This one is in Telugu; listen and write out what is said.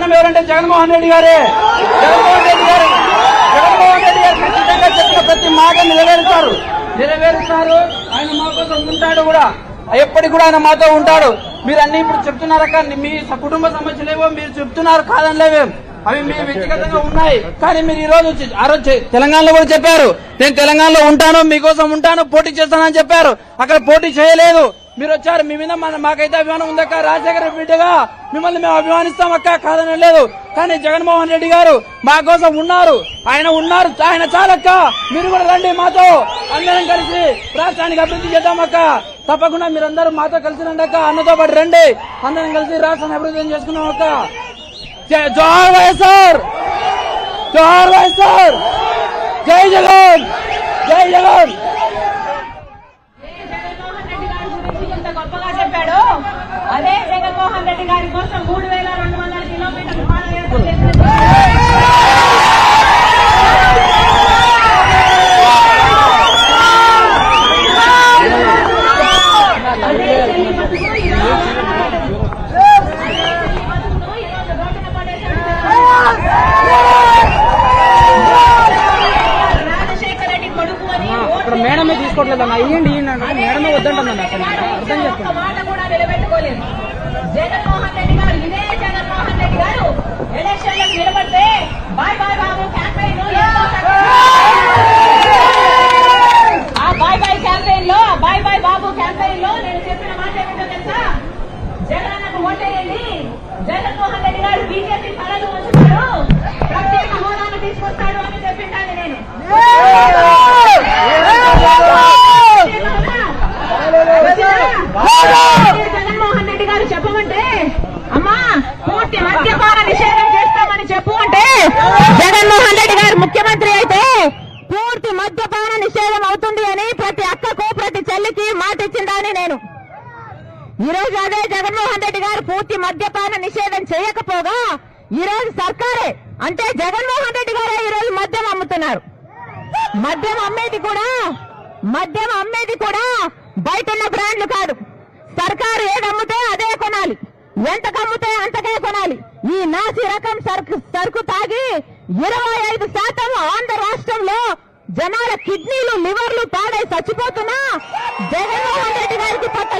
కారణం ఎవరంటే జగన్మోహన్ రెడ్డి గారే. జగన్మోహన్ రెడ్డి గారు. జగన్మోహన్ రెడ్డి గారు ఖచ్చితంగా చెప్పిన ప్రతి మాట నెరవేరుతారు నెరవేరుస్తారు. ఆయన మా కోసం ఉంటాడు కూడా. ఎప్పటికి కూడా ఆయన మాతో ఉంటాడు. మీరు అన్ని ఇప్పుడు కానీ మీ కుటుంబ సమస్యలేవో మీరు చెప్తున్నారు కాదనిలేవే అవి మీ వ్యక్తిగతంగా ఉన్నాయి. కానీ మీరు ఈ రోజు వచ్చి- ఆ రోజు తెలంగాణలో కూడా చెప్పారు. నేను తెలంగాణలో ఉంటాను మీకోసం ఉంటాను పోటీ చేస్తానని చెప్పారు. అక్కడ పోటీ చేయలేదు. మీరు వచ్చారు మీ మీద మన మాకైతే అభిమానం ఉందక్క రాజశేఖర రెడ్డి బిడ్డగా మిమ్మల్ని మేము అభిమానిస్తాం అక్క. కాదని లేదు. కానీ జగన్మోహన్ రెడ్డి గారు మా కోసం ఉన్నారు. ఆయన ఉన్నారు. ఆయన చాలక్క మీరు కూడా రండి మాతో. అందరం కలిసి రాష్ట్రానికి అభివృద్ధి చేద్దాం అక్క. తప్పకుండా మీరందరూ మాతో కలిసి రండి అక్క. అన్నతో పాటు రండి. అందరం కలిసి రాష్ట్రాన్ని అభివృద్ధి చేసుకున్నాం అక్క. జోహర్ వైఎస్ఆర్! జోహార్ వైఎస్ఆర్! జై జగన్! జై జగన్ జగన్మోహన్ రెడ్డి గారి గురించి ఎంత గొప్పగా చెప్పాడు అదే జగన్మోహన్ రెడ్డి గారి కోసం మూడు వేల రెండు వందల కిలోమీటర్లు పాదయాత్ర చేసిన అదే శ్రీమతులు ఈరోజు అదే శ్రీమతులు ఈరోజు రోడ్డున పడేశారు. రాజశేఖర రెడ్డి కొడుకు అని అక్కడ మేడమే మేడమే వద్దంటుందన్న అసలు అర్థం చేసుకోండి. మాట కూడా నిలబెట్టుకోలేదు జగన్మోహన్ రెడ్డి గారు ఇదే జగన్మోహన్ రెడ్డి గారు ఎలక్షన్లకు నిలబడితే బాయ్ బాయ్ బాబు క్యాంపెయిన్ ఆ బాయ్ బాయ్ క్యాంపెయిన్లో బాయ్ బాయ్ బాబు క్యాంపెయిన్లో నేను చెప్పిన మాట ఏమిటో తెలుసా జగనన్నకు ఓటేయండి జగన్మోహన్ రెడ్డి గారు బీజేపీ కళలు వచ్చుతాడు ప్రత్యేక హోదాను తీసుకొస్తాడు అని చెప్పింటాను నేను జగన్మోహన్ రెడ్డి గారు చెప్పమంటే అమ్మా పూర్తి మద్యపాన నిషేధం చేస్తామని చెప్పు అంటే జగన్మోహన్ రెడ్డి గారు ముఖ్యమంత్రి అయితే పూర్తి మద్యపాన నిషేధం అవుతుంది అని ప్రతి అక్కకు ప్రతి చెల్లికి మాట ఇచ్చిందని నేను. ఈ రోజు అదే జగన్మోహన్ రెడ్డి గారు పూర్తి మద్యపాన నిషేధం చేయకపోగా ఈ రోజు సర్కారే అంటే జగన్మోహన్ రెడ్డి గారే ఈ రోజు మద్యం అమ్ముతున్నారు. మద్యం అమ్మేది కూడా మద్యం అమ్మేది కూడా బయట ఉన్న బ్రాండ్లు కాదు. సర్కారు ఏది అమ్ముతే అదే కొనాలి. ఎంతకు అమ్ముతే అంతకే కొనాలి. ఈ నాసి రకం సరుకు సరుకు తాగి ఇరవై ఐదు శాతం ఆంధ్ర రాష్ట్రంలో జనాల కిడ్నీలు లివర్లు పాడై చచ్చిపోతున్నా? జగన్మోహన్ రెడ్డి గారికి పట్ట